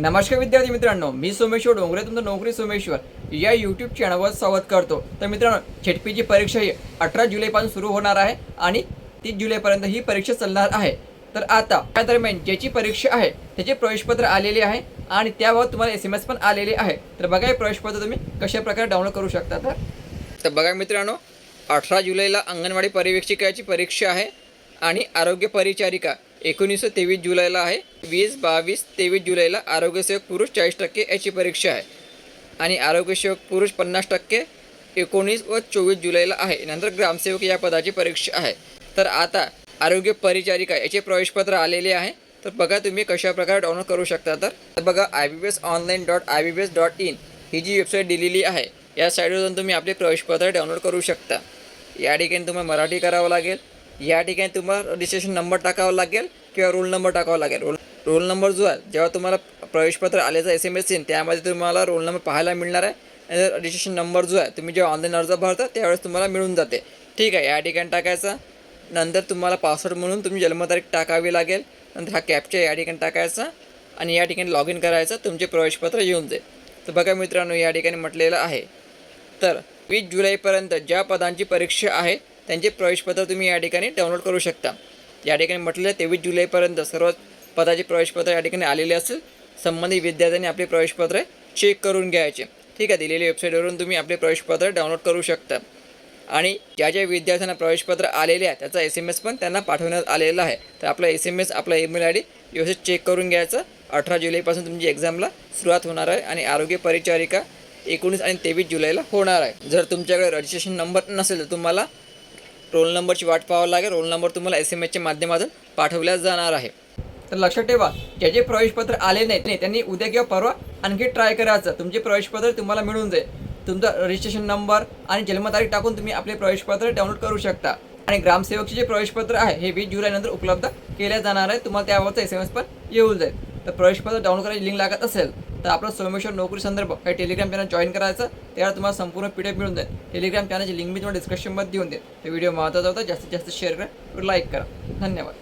नमस्कार विद्यार्थी मित्रांनो मी सोमेश्वर डोंगरे तुमचं नोकरी सोमेश्वर. या यूट्यूब चॅनलवर स्वागत करतो. तर मित्रांनो छेटपीची परीक्षा ही अठरा जुलैपासून सुरू होणार आहे आणि तीस जुलैपर्यंत ही परीक्षा चालणार आहे. तर आता त्या दरम्यान ज्याची परीक्षा आहे त्याचे प्रवेशपत्र आलेले आहे आणि त्याबाबत तुम्हाला एस एम एस पण आलेले आहे. तर बघा हे प्रवेशपत्र तुम्ही कशा प्रकारे डाउनलोड करू शकता तर. तर बघा मित्रांनो अठरा जुलैला अंगणवाडी पर्यवेक्षिकाची परीक्षा आहे आणि आरोग्य परिचारिका. एकोणीसशे तेवीस जुलैला आहे. वीस बावीस तेवीस जुलैला आरोग्यसेवक पुरुष चाळीस टक्के याची परीक्षा आहे. आणि आरोग्यसेवक पुरुष पन्नास टक्के एकोणीस व चोवीस जुलैला आहे. नंतर ग्रामसेवक या पदाची परीक्षा आहे. तर आता आरोग्य परिचारिका याचे प्रवेशपत्र आलेले आहे. तर बघा तुम्ही कशा प्रकारे डाउनलोड करू शकता. तर बघा I B B S online dot I B B S dot in ही जी वेबसाईट दिलेली आहे. या साईटवर जाऊन तुम्ही आपले प्रवेशपत्र डाउनलोड करू शकता. या ठिकाणी तुम्हाला मराठी करावं लागेल. या ठिकाणी तुम्हाला रजिस्ट्रेशन नंबर टाकावा लागेल किंवा रोल नंबर टाकावा लागेल. रोल रोल नंबर जो आहे जेव्हा तुम्हाला प्रवेशपत्र आल्याचा एस एम एस येईल त्यामध्ये तुम्हाला रोल नंबर पाहायला मिळणार आहे. आणि रजिस्ट्रेशन नंबर जो आहे तुम्ही जेव्हा ऑनलाईन अर्ज भरता त्यावेळेस तुम्हाला मिळून जाते. ठीक आहे या ठिकाणी टाकायचा. नंतर तुम्हाला पासवर्ड म्हणून तुम्ही जन्मतारीख टाकावी लागेल. नंतर हा कॅपचा या ठिकाणी टाकायचा. आणि या ठिकाणी लॉग इन करायचं तुमचे प्रवेशपत्र येऊन जाईल. तर बघा मित्रांनो या ठिकाणी म्हटलेलं आहे. तर वीस जुलैपर्यंत ज्या पदांची परीक्षा आहे त्यांचे प्रवेशपत्र तुम्ही या ठिकाणी डाउनलोड करू शकता. या ठिकाणी म्हटलेलं तेवीस जुलैपर्यंत सर्व पदाचे प्रवेशपत्र या ठिकाणी आलेले असेल संबंधित विद्यार्थ्यांनी आपले प्रवेशपत्र चेक करून घ्यायचे. ठीक आहे दिलेली वेबसाईटवरून तुम्ही आपले प्रवेशपत्र डाउनलोड करू शकता. आणि ज्या ज्या विद्यार्थ्यांना प्रवेशपत्र आलेले आहे त्याचा एस एम एस पण त्यांना पाठवण्यात आलेला आहे. तर आपला एस एम एस आपला ईमेल आय डी व्यवस्थित चेक करून घ्यायचं. अठरा जुलैपासून तुमची एक्झामला सुरुवात होणार आहे आणि आरोग्य परिचारिका एकोणीस आणि तेवीस जुलैला होणार आहे. जर तुमच्याकडे रजिस्ट्रेशन नंबर नसेल तर तुम्हाला रोल नंबरची वाट पाहावं लागेल. रोल नंबर तुम्हाला एस एम एसच्या माध्यमातून पाठवल्या जाणार आहे. तर लक्षात ठेवा ज्याचे प्रवेशपत्र आले नाहीत नाही त्यांनी उद्या किंवा परवा आणखी ट्राय करायचं. तुमचे प्रवेशपत्र तुम्हाला मिळून जाईल. तुमचा रजिस्ट्रेशन नंबर आणि जन्मतारीख टाकून तुम्ही आपले प्रवेशपत्र डाउनलोड करू शकता. आणि ग्रामसेवकचे जे प्रवेशपत्र आहे हे वीस जुलैनंतर उपलब्ध केले जाणार आहे. तुम्हाला त्यावरचा एस एम एस पण येऊन जाईल. प्रवेशपत्र डाउनलोड करायची लिंक लागत असेल तर आपलं सोमेश्वर नोकरी संदर्भ हे टेलिग्राम चॅनल जॉईन करायचं त्यावर तुम्हाला संपूर्ण पी डी एफ मिळून जाईल. टेलिग्राम चॅनलची लिंक मी तुम्हाला डिस्क्रिप्शनमध्ये देऊन देईल तर व्हिडिओ महत्त्वाचा होता जास्तीत जास्त शेअर करा लाईक करा. धन्यवाद.